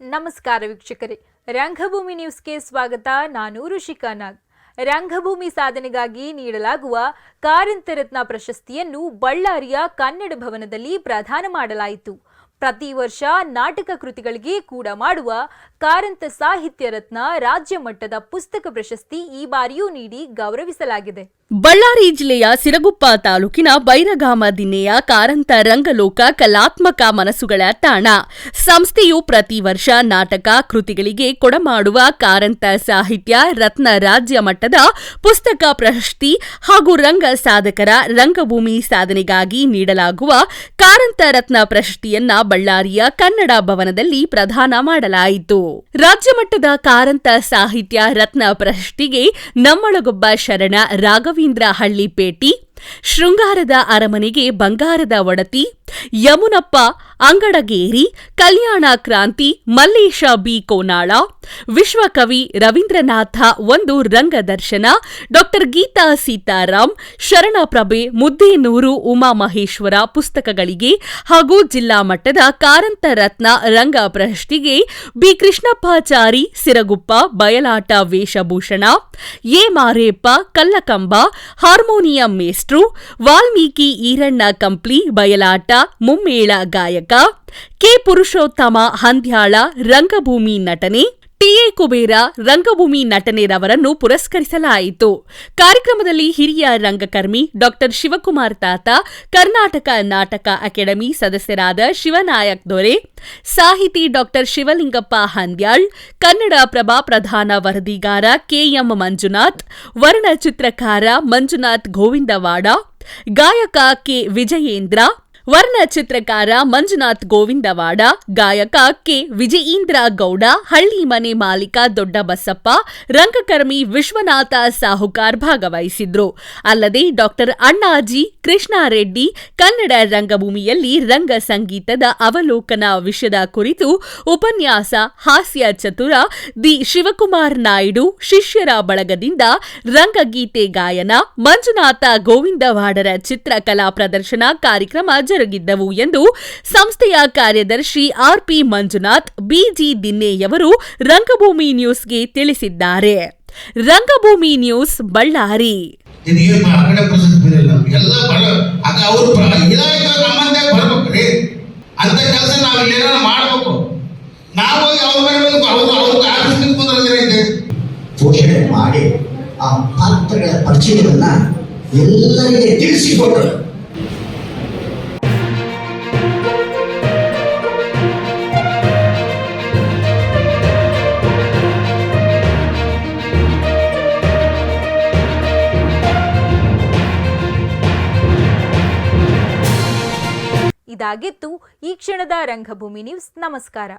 ನಮಸ್ಕಾರ ವೀಕ್ಷಕರೇ. ರಂಗಭೂಮಿ ನ್ಯೂಸ್ಗೆ ಸ್ವಾಗತ. ನಾನು ಋಷಿಕಾ ನಾಗ್. ರಂಗಭೂಮಿ ಸಾಧನೆಗಾಗಿ ನೀಡಲಾಗುವ ಕಾರಂತ ರತ್ನ ಪ್ರಶಸ್ತಿಯನ್ನು ಬಳ್ಳಾರಿಯ ಕನ್ನಡ ಭವನದಲ್ಲಿ ಪ್ರದಾನ ಮಾಡಲಾಯಿತು. ಪ್ರತಿ ವರ್ಷ ನಾಟಕ ಕೃತಿಗಳಿಗೆ ಕೂಡ ಮಾಡುವ ಕಾರಂತ ಸಾಹಿತ್ಯ ರತ್ನ ರಾಜ್ಯ ಮಟ್ಟದ ಪುಸ್ತಕ ಪ್ರಶಸ್ತಿ ಈ ಬಾರಿಯೂ ನೀಡಿ ಗೌರವಿಸಲಾಗಿದೆ. ಬಳ್ಳಾರಿ ಜಿಲ್ಲೆಯ ಸಿರಗುಪ್ಪ ತಾಲೂಕಿನ ಬೈರಗಾಮ ದಿನ್ನೆಯ ಕಾರಂತ ರಂಗಲೋಕ ಕಲಾತ್ಮಕ ಮನಸ್ಸುಗಳ ತಾಣ. ಸಂಸ್ಥೆಯು ಪ್ರತಿ ವರ್ಷ ನಾಟಕ ಕೃತಿಗಳಿಗೆ ಕೊಡಮಾಡುವ ಕಾರಂತ ಸಾಹಿತ್ಯ, ರತ್ನ ರಾಜ್ಯ ಮಟ್ಟದ ಪುಸ್ತಕ ಪ್ರಶಸ್ತಿ ಹಾಗೂ ರಂಗ ಸಾಧಕರ ರಂಗಭೂಮಿ ಸಾಧನೆಗಾಗಿ ನೀಡಲಾಗುವ ಕಾರಂತ ರತ್ನ ಪ್ರಶಸ್ತಿಯನ್ನ ಬಳ್ಳಾರಿಯ ಕನ್ನಡ ಭವನದಲ್ಲಿ ಪ್ರದಾನ ಮಾಡಲಾಯಿತು. ರಾಜ್ಯ ಮಟ್ಟದ ಕಾರಂತ ಸಾಹಿತ್ಯ, ರತ್ನ ಪ್ರಶಸ್ತಿಗೆ ನಮ್ಮಳಗೊಬ್ಬ ಶರಣ రవీంద్ర రాఘవీంద్ర హళ్ళిపేటి ಶೃಂಗಾರದ ಅರಮನೆಗೆ ಬಂಗಾರದ ಒಡತಿ, ಯಮುನಪ್ಪ, ಅಂಗಡಗೇರಿ, ಕಲ್ಯಾಣ ಕ್ರಾಂತಿ, ಮಲ್ಲೇಶ ಬಿ ಕೋನಾಳ, ವಿಶ್ವಕವಿ ರವೀಂದ್ರನಾಥ ಒಂದು ರಂಗದರ್ಶನ, ಡಾಕ್ಟರ್ ಗೀತಾ ಸೀತಾರಾಮ್, ಶರಣಪ್ರಭೆ ಮುದ್ದೇನೂರು ಉಮಾಮಹೇಶ್ವರ ಪುಸ್ತಕಗಳಿಗೆ ಹಾಗೂ ಜಿಲ್ಲಾ ಮಟ್ಟದ ಕಾರಂತ ರತ್ನ ರಂಗ ಪ್ರಶಸ್ತಿಗೆ ಬಿ ಕೃಷ್ಣಪ್ಪಾಚಾರಿ, ಸಿರಗುಪ್ಪ, ಬಯಲಾಟ ವೇಷಭೂಷಣ, ಎ ಮಾರೇಪ್ಪ, ಕಲ್ಲಕಂಬ, ಹಾರ್ಮೋನಿಯಂ ಮೇಸ್ಟ್ರು ವಾಲ್ಮೀಕಿ ಈರಣ್ಣ ಕಂಪ್ಲಿ ಬಯಲಾಟ ಮುಮ್ಮೇಳ ಗಾಯಕ ಕೆ ಪುರುಷೋತ್ತಮ ಹಂದ್ಯಾಳ ರಂಗಭೂಮಿ ನಟನೆ ಟಿಎ ಕುಬೇರ ರಂಗಭೂಮಿ ನಟನೆರವರನ್ನು ಪುರಸ್ಕರಿಸಲಾಯಿತು. ಕಾರ್ಯಕ್ರಮದಲ್ಲಿ ಹಿರಿಯ ರಂಗಕರ್ಮಿ ಡಾಕ್ಟರ್ ಶಿವಕುಮಾರ್ ತಾತ, ಕರ್ನಾಟಕ ನಾಟಕ ಅಕಾಡೆಮಿ ಸದಸ್ಯರಾದ ಶಿವನಾಯಕ್ ದೊರೆ, ಸಾಹಿತಿ ಡಾಕ್ಟರ್ ಶಿವಲಿಂಗಪ್ಪ ಹಂದ್ಯಾಳ್, ಕನ್ನಡ ಪ್ರಭಾ ಪ್ರಧಾನ ವರದಿಗಾರ ಕೆಎಂ ಮಂಜುನಾಥ್ ವರ್ಣಚಿತ್ರಕಾರ ಮಂಜುನಾಥ್ ಗೋವಿಂದವಾಡ, ಗಾಯಕ ಕೆ. ವಿಜಯೇಂದ್ರ ವರ್ಣಚಿತ್ರಕಾರ ಮಂಜುನಾಥ್ ಗೋವಿಂದವಾಡ, ಗಾಯಕ ಕೆ. ವಿಜಯೀಂದ್ರ ಗೌಡ, ಹಳ್ಳಿ ಮನೆ ಮಾಲೀಕ ದೊಡ್ಡ ಬಸಪ್ಪ ರಂಗಕರ್ಮಿ ವಿಶ್ವನಾಥ ಸಾಹುಕಾರ್ ಭಾಗವಹಿಸಿದ್ರು. ಅಲ್ಲದೆ ಡಾಕ್ಟರ್ ಅಣ್ಣಾಜಿ ಕೃಷ್ಣಾರೆಡ್ಡಿ, ಕನ್ನಡ ರಂಗಭೂಮಿಯಲ್ಲಿ ರಂಗ ಸಂಗೀತದ ಅವಲೋಕನ ವಿಷಯದ ಕುರಿತು ಉಪನ್ಯಾಸ ಹಾಸ್ಯ ಚತುರ ದಿ ಶಿವಕುಮಾರ್ ನಾಯ್ಡು, ಶಿಷ್ಯರ ಬಳಗದಿಂದ ರಂಗಗೀತೆ ಗಾಯನ, ಮಂಜುನಾಥ ಗೋವಿಂದವಾಡರ ಚಿತ್ರಕಲಾ ಪ್ರದರ್ಶನ ಕಾರ್ಯಕ್ರಮ ಜರುಗಿದ್ದವು ಎಂದು ಸಂಸ್ಥೆಯ ಕಾರ್ಯದರ್ಶಿ ಆರ್ಪಿ ಮಂಜುನಾಥ್ ಬಿಜಿ ದಿನ್ನೆಯವರು ರಂಗಭೂಮಿ ನ್ಯೂಸ್ಗೆ ತಿಳಿಸಿದ್ದಾರೆ. ರಂಗಭೂಮಿ ನ್ಯೂಸ್ ಬಳ್ಳಾರಿ. ಅಂತ ಕೆಲಸ ನಾವು ಏನಾರ ಮಾಡ್ಬೇಕು. ನಾವು ಅವ್ರ ಬರಬೇಕು ಅವ್ರು ಅವ್ರ ಆಫೀಸ್ ನಿಂತ್ಕೊಂಡ್ರೆ ಪೋಷಣೆ ಮಾಡಿ ಆ ಪಾತ್ರಗಳ ಪರಿಚಯವನ್ನ ಎಲ್ಲರಿಗೆ ತಿಳಿಸಿಕೊಟ್ಟರು. ಇದಾಗಿತ್ತು ಈ ಕ್ಷಣದ ರಂಗಭೂಮಿ ನ್ಯೂಸ್. ನಮಸ್ಕಾರ.